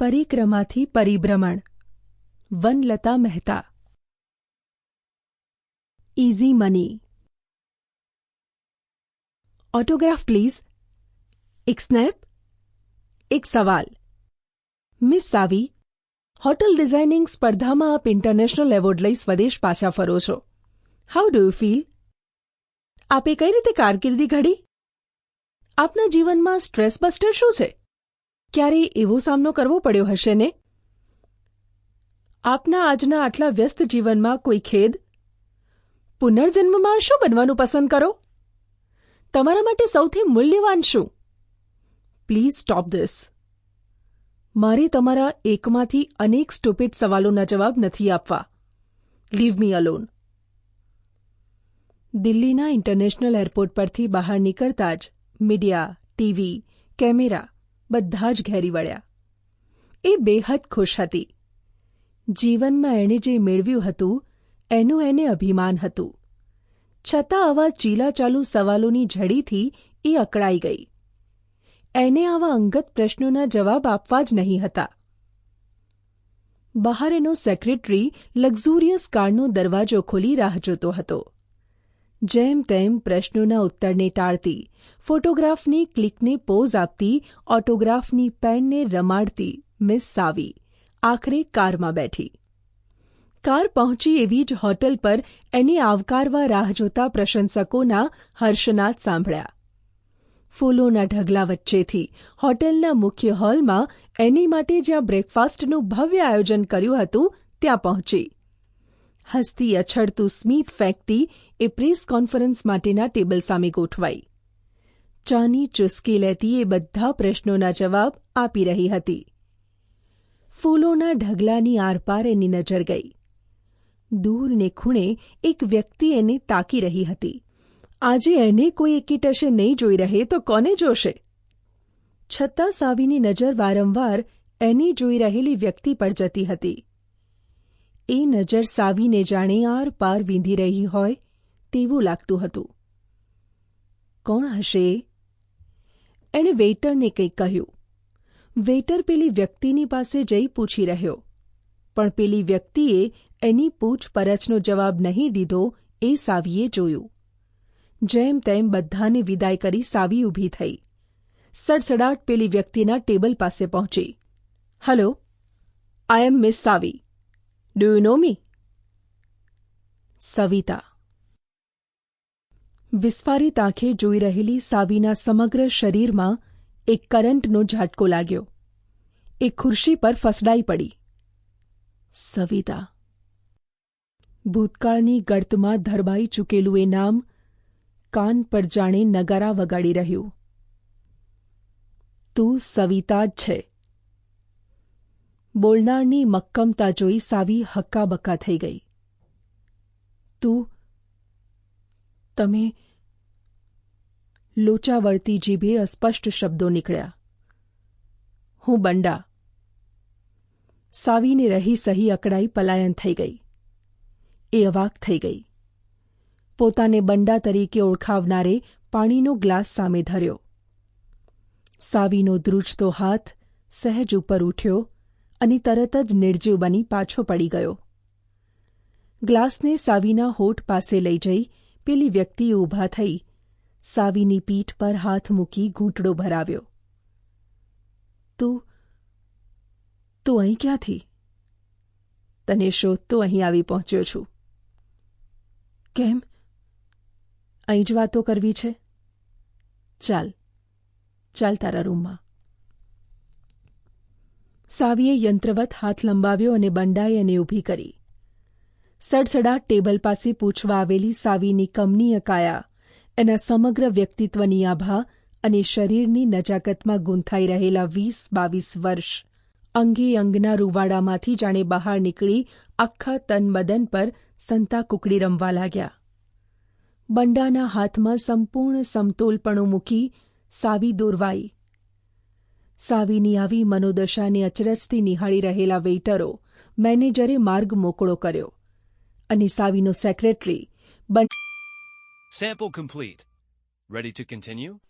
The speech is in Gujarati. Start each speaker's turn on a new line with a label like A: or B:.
A: પરિક્રમાથી પરિભ્રમણ. Vanlata Mehta. Easy money autograph please એક સ્નેપ એક સવાલ મિસ સાવી હોટલ ડિઝાઇનિંગ સ્પર્ધામાં આપ ઇન્ટરનેશનલ એવોર્ડ લઈ સ્વદેશ પાછા ફરો છો હાઉ ડુ યુ ફીલ આપે કઈ રીતે કારકિર્દી ઘડી આપના જીવનમાં સ્ટ્રેસ બસ્ટર શું છે ક્યારે એવો સામનો કરવો પડ્યો હશે ને? આપના આજના આટલા વ્યસ્ત જીવનમાં કોઈ ખેદ? પુનર્જન્મમાં શું બનવાનું પસંદ કરો? તમારા માટે સૌથી મૂલ્યવાન શું? પ્લીઝ સ્ટોપ ધીસ મારે તમારા એકમાંથી અનેક સ્ટુપિડ સવાલોના જવાબ નથી આપવા. લીવ મી અલોન દિલ્હીના ઇન્ટરનેશનલ એરપોર્ટ પરથી બહાર નીકળતા જ મીડિયા ટીવી કેમેરા બધા જ ઘેરી વળ્યા. એ બેહદ ખુશ હતી. જીવનમાં એણે જે મેળવ્યું હતું, એનું એને અભિમાન હતું. છતાં આવા ચીલાચાલુ સવાલોની ઝડીથી એ અકળાઈ ગઈ. એને આવા અંગત પ્રશ્નોના જવાબ આપવા જ નહીં હતા. બહાર એનો સેક્રેટરી લક્ઝુરિયસ કારનો દરવાજો ખોલી રાહ જોતો હતો. જેમ તેમ પ્રશ્નોના ઉત્તરને ટાળતી, ફોટોગ્રાફની ક્લિકને પોઝ આપતી, ઓટોગ્રાફની પેનને રમાડતી મિસ સાવી આખરે કારમાં બેઠી. કાર પહોંચી એવી જ હોટલ પર એને આવકારવા રાહ જોતા પ્રશંસકોના હર્ષનાદ સાંભળ્યા. ફૂલોના ઢગલા વચ્ચેથી હોટલના મુખ્ય હોલમાં એની માટે જ્યાં બ્રેકફાસ્ટનું ભવ્ય આયોજન કર્યું હતું, ત્યાં પહોંચી. હસતી અછડતું સ્મિત ફેંકતી એ પ્રેસ કોન્ફરન્સ માટેના ટેબલ સામે ગોઠવાઈ. ચાની ચુસ્કી લેતી એ બધા પ્રશ્નોના જવાબ આપી રહી હતી. ફૂલોના ઢગલાની આરપાર એની નજર ગઈ. દૂરને ખૂણે એક વ્યક્તિ એને તાકી રહી હતી. આજે એને કોઈ એકીટશે નહીં જોઈ રહે તો કોને જોશે? છતાં સાવીની નજર વારંવાર એની જોઈ રહેલી વ્યક્તિ પર જતી હતી. એ નજર સાવીને જાણે આર પાર વીંધી રહી હોય તેવું લાગતું હતું. કોણ હશે? એણે વેઇટરને કંઈક કહ્યું. વેઇટર પેલી વ્યક્તિની પાસે જઈ પૂછી રહ્યો, પણ પેલી વ્યક્તિએ એની પૂછપરછનો જવાબ નહીં દીધો એ સાવીએ જોયું. જેમ તેમ બધાને વિદાય કરી સાવી ઊભી થઈ. સડસડાટ પેલી વ્યક્તિના ટેબલ પાસે પહોંચી. Hello, I am miss Savi. Do you know me? Savita વિસ્ફારિત આંખે જોઈ રહેલી સાવીના સમગ્ર શરીરમાં એક કરંટનો ઝાટકો લાગ્યો. એ ખુરશી પર ફસડાઈ પડી. સવિતા ભૂતકાળની ગળતમાં ધરબાઈ ચૂકેલું એ નામ કાન પર જાણે નગારા વગાડી રહ્યું. તું સવિતા જ છે. બોલનારની મક્કમતા જોઈ સાવી હક્કાબક્કા થઈ ગઈ. તું, તમે લોચાવર્તી જીભે અસ્પષ્ટ શબ્દો નીકળ્યા. હું બંડા. સાવીને રહી સહી અકળાઈ પલાયન થઈ ગઈ. એ અવાક થઈ ગઈ. પોતાને બંડા તરીકે ઓળખાવનારે પાણીનો ગ્લાસ સામે ધર્યો. સાવીનો ધ્રુજતો હાથ સહેજ ઉપર ઉઠ્યો અને તરત જ નિર્જીવ બની પાછો પડી ગયો. ગ્લાસને સાવીના હોઠ પાસે લઈ જઈ પેલી વ્યક્તિ ઊભા થઈ, સાવીની પીઠ પર હાથ મૂકી ઘૂંટડો ભરાવ્યો. તું તું અહીં ક્યાંથી? તને શોધતો અહીં આવી પહોંચ્યો છું. કેમ? અહીં જ વાતો કરવી છે? ચાલ ચાલ તારા રૂમમાં. સાવીએ યંત્રવત હાથ લંબાવ્યો અને બંડાએ એને ઊભી કરી. સડસડાટ ટેબલ પાસે પૂછવા આવેલી સાવીની કમનીય કાયા, એના સમગ્ર વ્યક્તિત્વની આભા અને શરીરની નજાકતમાં ગૂંથાઈ રહેલા વીસ બાવીસ વર્ષ. અંગે અંગના રૂવાડામાંથી જાણે બહાર નીકળી આખા તનબદન પર સંતા કુકડી રમવા લાગ્યા. બંડાના હાથમાં સંપૂર્ણ સમતોલપણું મૂકી સાવી દોરવાઈ. સાવીની આવી મનોદશાને અચરજથી નિહાળી રહેલા વેઇટરો મેનેજરે માર્ગ મોકળો કર્યો અને સાવીનો સેક્રેટરી
B: બન sample complete ready to continue?